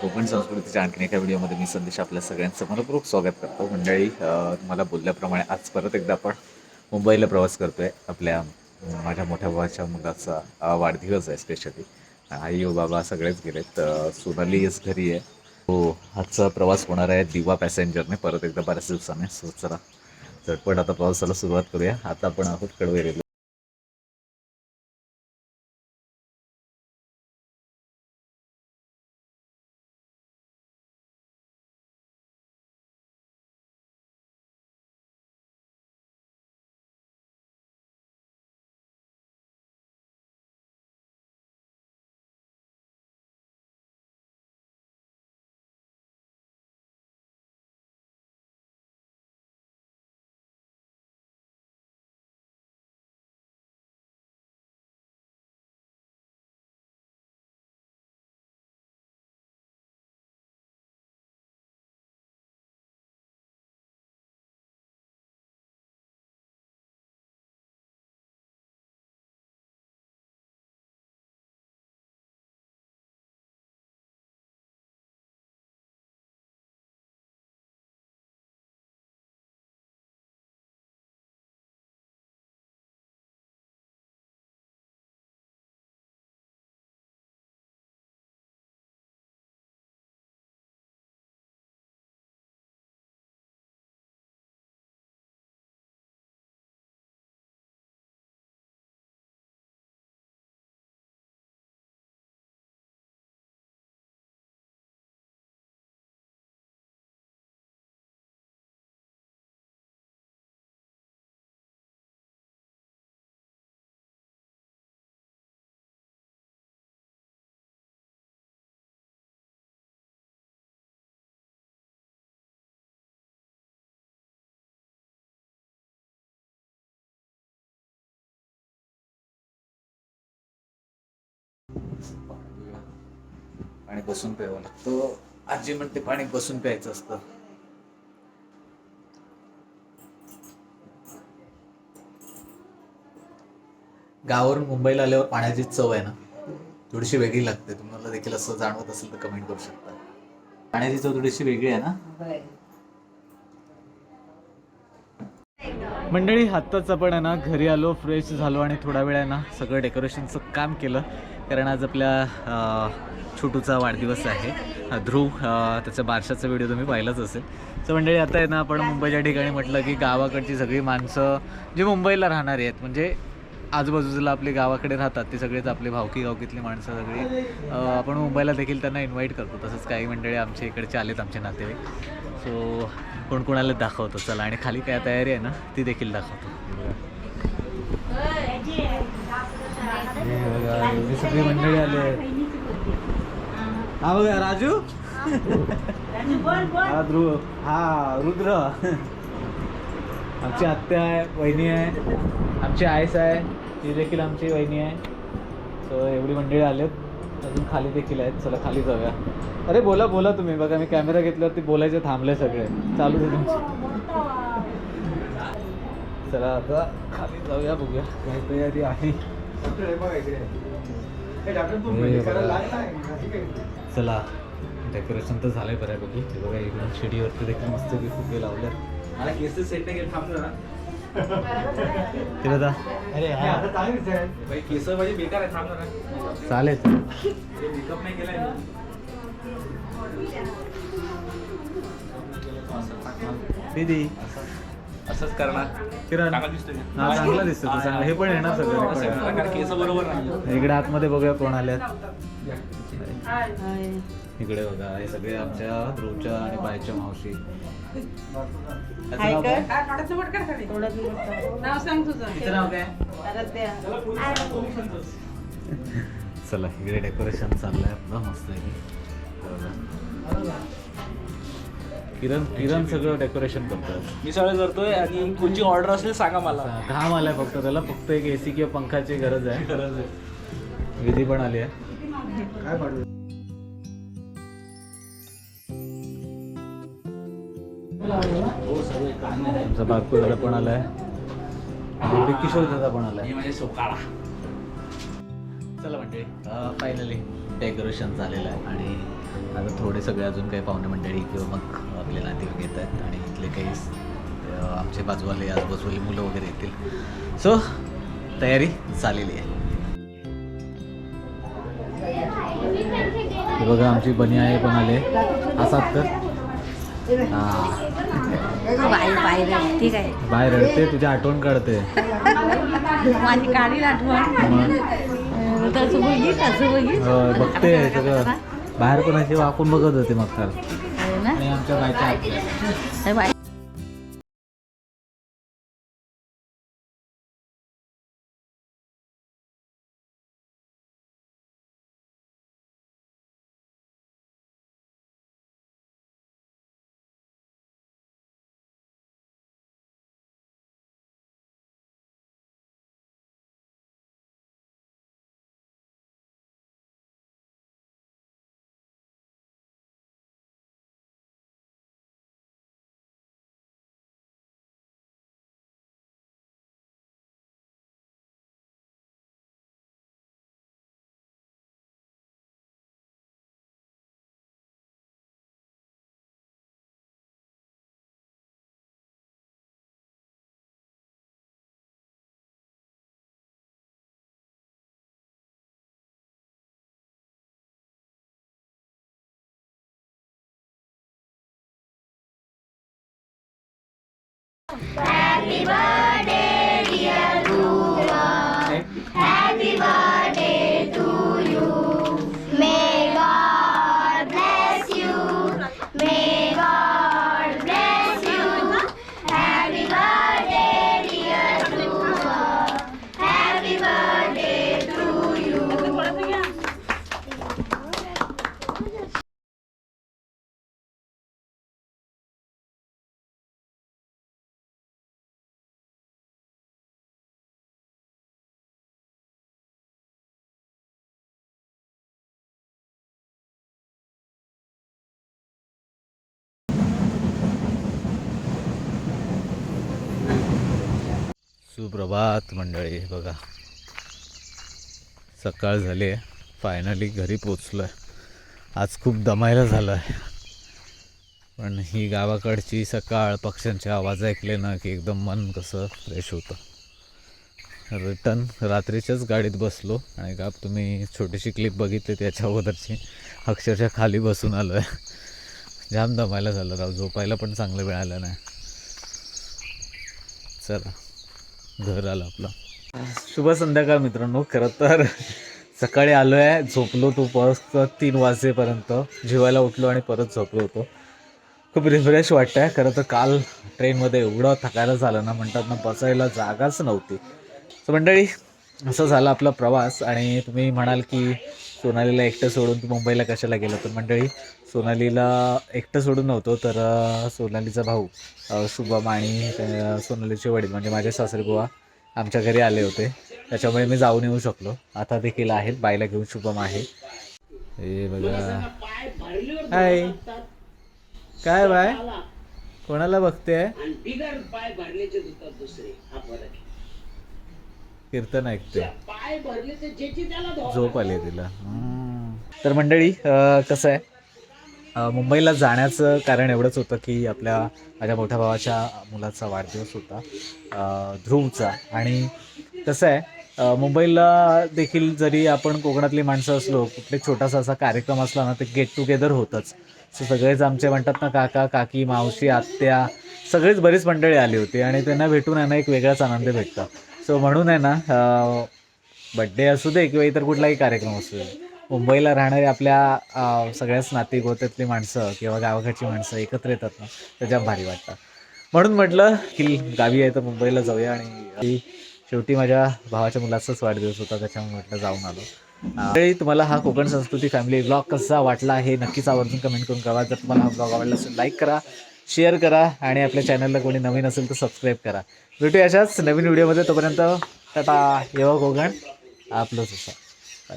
कोकण संस्कृतीच्या आणखीन एका व्हिडिओमध्ये मी संदेश आपल्या सगळ्यांचं मनपूर्वक स्वागत करतो. मंडळी तुम्हाला बोलल्याप्रमाणे आज परत एकदा आपण मुंबईला प्रवास करतोय. आपल्या माझ्या मोठ्या भावाच्या मुलाचा वाढदिवस आहे स्पेशली आई ओ बाबा सगळेच गेलेत. सोनाली इस घरी आहे. हो आजचा प्रवास होणार आहे दिवा पॅसेंजरने परत एकदा बऱ्याच दिवसाने. सो चला. झटपट आता प्रवासाला सुरुवात करूया. आता आपण आहोत कडवे रेल्वे. पाणी बसून प्यावं लागतं. आजी म्हणते पाणी बसून प्यायचं असतं. गावावरून मुंबईला आल्यावर पाण्याची चव आहे ना थोडीशी वेगळी लागते. तुम्हाला देखील असं जाणवत असेल तर कमेंट करू शकता. पाण्याची चव थोडीशी वेगळी आहे ना? मंडळी आत्ताच आपण आहे ना घरी आलो फ्रेश झालो आणि थोडा वेळ आहे ना सगळं डेकोरेशनचं काम केलं. कारण आज आपल्या छोटूचा वाढदिवस आहे. ध्रुव त्याचा बारशाचा व्हिडिओ तुम्ही पाहिलाच असेल. तर मंडळी आता आहे ना आपण मुंबईच्या ठिकाणी म्हटलं की गावाकडची सगळी माणसं जी मुंबईला राहणारी आहेत म्हणजे आजूबाजूला आपले गावाकडे राहतात ते सगळेच आपले भावकी गावकीतली माणसं सगळी. आपण मुंबईला देखील त्यांना इन्व्हाइट करतो. तसंच काही मंडळी आमच्या इकडचे आलेत आमचे नातेवाईक. सो कोण कोणाला दाखवतो चला. आणि खाली काय तयारी आहे ना ती देखील दाखवतो. हे सगळी मंडळी आली आहेत. हा बघा राजू. हा ध्रुव. हा रुद्र. आमची आत्या आहे वहिनी आहे. आमची आईस आहे ती देखील आमची वहिनी आहे. सो एवढी मंडळी आलेत अजून खाली देखील आहेत. चला खाली जाऊया. अरे बोला बोला तुम्ही. बघा मी कॅमेरा घेतल्यावरती बोलायचे थांबले सगळे. चालू दे तुमचं. चला आता खाली जाऊया बघूया. काही तयारी आहे. चला. डेकोरेशन तर झालंय बऱ्यापैकी. हे बघा इकडून शिडीवरती देखील मस्त फुगे लावल्यात. मला केस सेट नाही केलं थांब जरा. तिला जा भाई केस माझे बेकार आहे चालेल. मेकअप नाही केलाय. मी. दीदी असंच करणार. किरण चांगला दिसतोय. हा चांगला दिसतो तो चांगला हे. पण येणार आहे, सगळं कारण केस बरोबर नाही इकडे आतमध्ये बघूया कोण आल्यात इकडे बघा हे सगळे आमच्या ध्रुवच्या आणि बायच्या मावशी. त्याचं नाव काय? नाव सांग तुझं. चला इकडे डेकोरेशन चाललंय. आपलं मस्त किरण किरण सगळं डेकोरेशन करतात. मी सगळं करतोय आणि कोणची ऑर्डर असेल सांगा मला. घाम आलाय फक्त त्याला फक्त एक एसी किंवा पंखाची गरज आहे. गरज आहे. विधी पण आली आहे. आमचा बागपूर दादा पण आलाय. किशोर दादा पण आलाय. हे म्हणजे सोकाळा. चला म्हणजे फायनली डेकोरेशन झालेलं आहे. आणि आता थोडे सगळे अजून काही पाहुणे मंडळी किंवा मग आपले नातेवाईक येत आहेत आणि इथले काही आमचे बाजूवाले आजूबाजूवाली मुलं वगैरे येतील. सो तयारी झालेली आहे. हे बघा आमची बनी आहे पण आले असात तर. हां ठीक आहे. बाहेर रडते तुझी आठवण काढते. माझी काढी आठवण. होय, बघते सगळं. बाहेर पण असे वाकून बघत होते मग तर. हो ना आणि आमच्या बायका ऐकल्या. हे Happy birthday! सुप्रभात मंडळी. बघा. सकाळ झाली आहे. फायनली घरी पोचलो आहे आज खूप दमायला झालं आहे पण ही गावाकडची सकाळ पक्ष्यांचे आवाज ऐकले ना की एकदम मन कसं फ्रेश होतं. रिटर्न रात्रीच्याच गाडीत बसलो आणि का तुम्ही छोटीशी क्लिप बघितली त्याच्या अगोदरची. अक्षरशः खाली बसून आलो आहे जाम दमायला झालं राव. झोपायला पण चांगलं मिळालं नाही. चला. घर आलं आपलं. शुभ संध्याकाळ मित्रांनो. खरं तर सकाळी आलो आहे झोपलो तो परत तीन वाजेपर्यंत. जेवायला उठलो आणि परत झोपलो होतो. खूप रिफ्रेश वाटतं आहे खरं तर काल ट्रेनमध्ये एवढं थकायला झालं ना म्हणतात ना बसायला जागाच नव्हती. सो मंडळी असं झालं आपला प्रवास आणि तुम्ही म्हणाल की सोनालीला एकटं सोडून तू मुंबईला कशाला गेलं? तर मंडळी सोनालीला एकटं सोडून नव्हतो तर सोनालीचा भाऊ शुभम आणि सोनालीचे वडील म्हणजे माझे सासरे बुवा आमच्या घरी आले होते. त्याच्यामुळे मी जाऊन येऊ शकलो. आता देखील आहेत बाईला घेऊन शुभम आहे. हे बघा. हाय काय बाय? कोणाला बघते कीर्तन ऐकते. झोप आली तिला. तर मंडळी कसं आहे? मुंबईला जाण्याचं कारण एवढंच होतं की आपल्या माझ्या मोठ्या भावाच्या मुलाचा वाढदिवस होता ध्रुवचा. आणि कसं आहे मुंबईला देखील जरी आपण कोकणातली माणसं असलो कुठले छोटासा असा कार्यक्रम असला ना ते गेट टुगेदर होतंच. सो सगळेच आमचे म्हणतात ना काका काकी मावशी आत्या सगळेच बरीच मंडळी आली होती आणि त्यांना भेटून आहे ना एक वेगळाच आनंद भेटतो सो म्हणून आहे ना बड्डे असू दे किंवा इतर कुठलाही कार्यक्रम असू दे मुंबईला राहणारे आपल्या सगळ्याच नाती गोत्यातली माणसं किंवा गावाकडची माणसं एकत्र येतात ना त्याच्यात भारी वाटतं. म्हणून म्हटलं की गावी आहे तर मुंबईला जाऊया आणि शेवटी माझ्या भावाच्या मुलाचाच वाढदिवस होता त्याच्यामुळे म्हटलं जाऊन आलो. तरी तुम्हाला हा कोकण संस्कृती फॅमिली ब्लॉग कसा वाटला हे नक्कीच आवर्जून कमेंट करून कळवा. जर तुम्हाला हा ब्लॉग आवडला असेल लाईक करा. शेअर करा आणि आपल्या चॅनलला कोणी नवीन असेल तर सबस्क्राईब करा. भेटूया अशाच नवीन व्हिडिओमध्ये तोपर्यंत टाटा. येवा कोकण आपलंच असं.